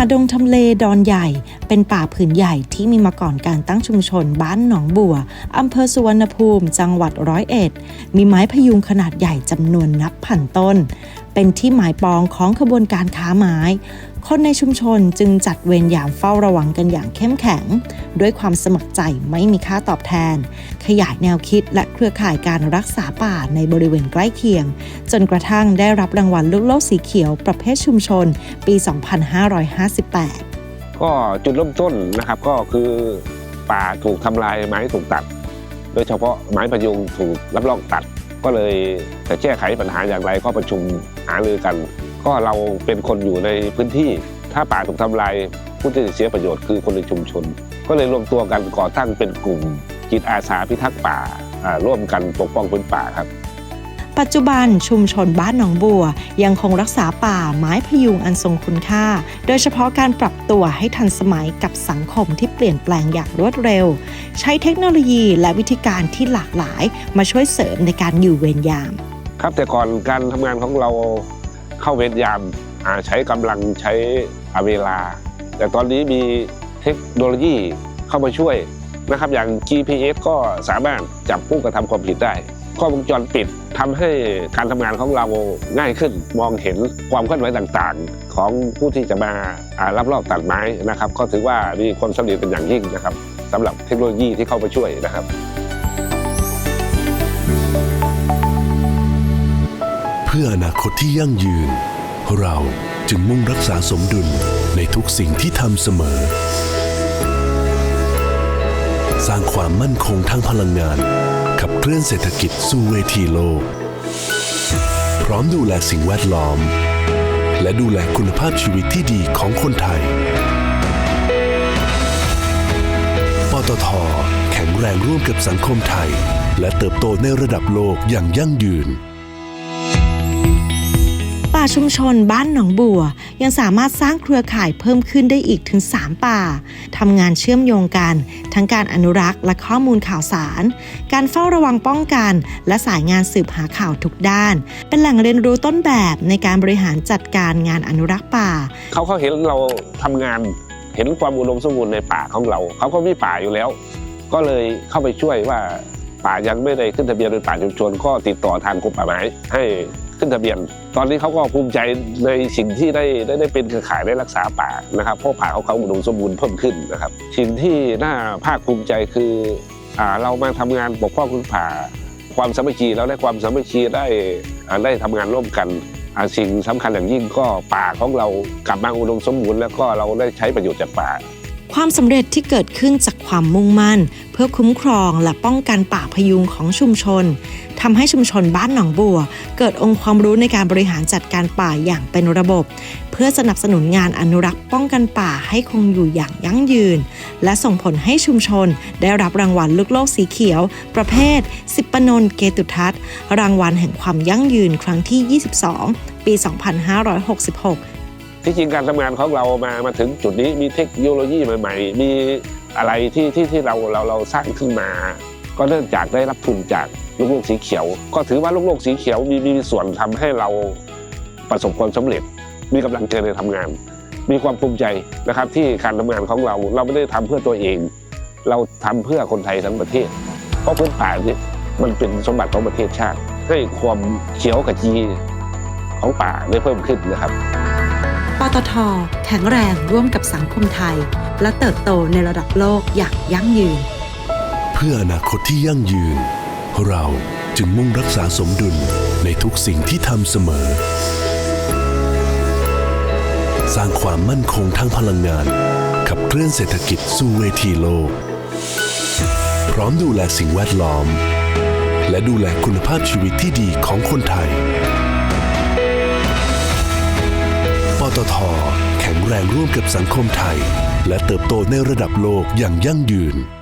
าดงทำเลดอนใหญ่ เป็นป่าผืนใหญ่ที่มีมาก่อนการตั้งชุมชนบ้านหนองบัวอำเภอสุวรรณภูมิ จังหวัดร้อยเอ็ด มีไม้พยุงขนาดใหญ่จำนวนนับพันต้น เป็นที่หมายปองของขบวนการค้าไม้ คนในชุมชนจึงจัดเวรยามเฝ้าระวังกันอย่างเข้มแข็ง ด้วยความสมัครใจไม่มีค่าตอบแทน ขยายแนวคิดและเครือข่ายการรักษาป่าในบริเวณใกล้เคียง จนกระทั่งได้รับรางวัลลูกโลกสีเขียวประเภทชุมชน ปี 2558 ก็จุดเริ่มต้นนะครับก็คือป่าถูกทำลายไม้ถูกตัด โดยเฉพาะไม้พยุงถูกรับรองตัด ก็เลยจะแก้ไขปัญหาอย่างไรก็ประชุมหารือกัน ก็เราเป็นคนอยู่ในพื้นที่ ถ้าป่าถูกทำลายผู้ที่เสียประโยชน์คือคนในชุมชน ก็เลยรวมตัวกันก่อตั้งเป็นกลุ่ม จิตอาสาพิทักษ์ป่าอ่าร่วมกันปกป้องพื้นป่าครับปัจจุบันชุมชนบ้านหนองบัว ยังคงรักษาป่าไม้พยุงอันทรงคุณค่า โดยเฉพาะการปรับตัวให้ทันสมัยกับสังคมที่เปลี่ยนแปลงอย่างรวดเร็ว ใช้เทคโนโลยีและวิธีการที่หลากหลายมาช่วยเสริมในการอยู่เวรยาม ครับแต่ก่อนการทำงานของเรา เข้าเวรยามใช้กำลังใช้เวลา แต่ตอนนี้มีเทคโนโลยีเข้ามาช่วยนะครับอย่าง GPS ก็สามารถจับผู้กระทำความผิดได้กล้องวงจรปิดทำให้การทำงานของเราง่ายขึ้นมองเห็นความเคลื่อนไหวต่างๆ ของผู้ที่จะมาารับรอบตัดไม้นะครับ ก็ถือว่ามีความสำเร็จเป็นอย่างยิ่งนะครับสำหรับเทคโนโลยีที่เข้ามาช่วยนะครับ เพื่ออนาคตที่ยั่งยืน เราจึงมุ่งรักษาสมดุลในทุกสิ่งที่ทำเสมอ สร้างความมั่นคงทางพลังงาน ขับเคลื่อนเศรษฐกิจสู่เวทีโลก พร้อมดูแลสิ่งแวดล้อม และดูแลคุณภาพชีวิตที่ดีของคนไทย ปตท แข็งแรงร่วมกับสังคมไทย และเติบโตในระดับโลกอย่างยั่งยืน ป่าชุมชนบ้านหนองบัว ยังสามารถสร้างเครือข่ายเพิ่มขึ้นได้อีกถึง 3 ป่าทำงานเชื่อมโยงกัน ทั้งการอนุรักษ์และข้อมูลข่าวสาร การเฝ้าระวังป้องกัน และสายงานสืบหาข่าวทุกด้าน เป็นแหล่งเรียนรู้ต้นแบบในการบริหารจัดการงานอนุรักษ์ป่า เขาเขาเห็นเราทำงานเห็นความอุดมสมบูรณ์ในป่าของเรา เขาก็มีป่าอยู่แล้ว ก็เลยเข้าไปช่วยว่าป่ายังไม่ได้ขึ้นทะเบียนเป็นป่าชุมชนก็ติดต่อทางกรมป่าไม้ให้ ขึ้นทะเบียน ตอนนี้เขาก็ภูมิใจในสิ่งที่ได้ได้ได้เป็นเครือข่ายได้รักษาป่านะครับเพราะป่าของเขาอุดมสมบูรณ์เพิ่มขึ้นนะครับสิ่งที่น่าภาคภูมิใจคืออเรามาทำงานปกป้องพื้นป่า ความสามัคคีเราได้ความสามัคคีได้ได้ทำงานร่วมกันสิ่งสำคัญอย่างยิ่งก็ป่าของเรากลับมาอุดมสมบูรณ์แล้วก็เราได้ใช้ประโยชน์จากป่า ความสำเร็จที่เกิดขึ้นจากความมุ่งมั่น เพื่อคุ้มครองและป้องกันป่าพยุงของชุมชนทำให้ชุมชนบ้านหนองบัว เกิดองค์ความรู้ในการบริหารจัดการป่าอย่างเป็นระบบ เพื่อสนับสนุนงานอนุรักษ์ป้องกันป่าให้คงอยู่อย่างยั่งยืน และส่งผลให้ชุมชน ได้รับรางวัลลูกโลกสีเขียว ประเภท สิปนนท์เกตุทัศน์รางวัลแห่งความยั่งยืนครั้งที่ 22 ปี 2566 ที่จริงการทำงานของเรามามาถึงจุดนี้มีเทคโนโลยีใหม่ ๆ มีอะไรที่ที่ที่เราเราเราสร้างขึ้นมา ก็เนื่องจากได้รับทุนจากลูกโลกสีเขียว ก็ถือว่าลูกโลกสีเขียวมีมีส่วนทำให้เราประสบความสำเร็จ มีกำลังใจในทำงาน มีความภูมิใจนะครับ ที่การทำงานของเราเราไม่ได้ทำเพื่อตัวเอง เราทำเพื่อคนไทยทั้งประเทศ เพราะพื้นป่านี่มันเป็นสมบัติของประเทศชาติ ให้ความเขียวขจีของป่าได้เพิ่มขึ้นนะครับ ปตท แข็งแรงร่วมกับสังคมไทย และเติบโตในระดับโลกอย่างยั่งยืน เพื่ออนาคตที่ยั่งยืน เราจึงมุ่งรักษาสมดุลในทุกสิ่งที่ทำเสมอ สร้างความมั่นคงทางพลังงาน ขับเคลื่อนเศรษฐกิจสู่เวทีโลก พร้อมดูแลสิ่งแวดล้อม และดูแลคุณภาพชีวิตที่ดีของคนไทย ตท แข็งแรงร่วมกับสังคมไทย และเติบโตในระดับโลกอย่างยั่งยืน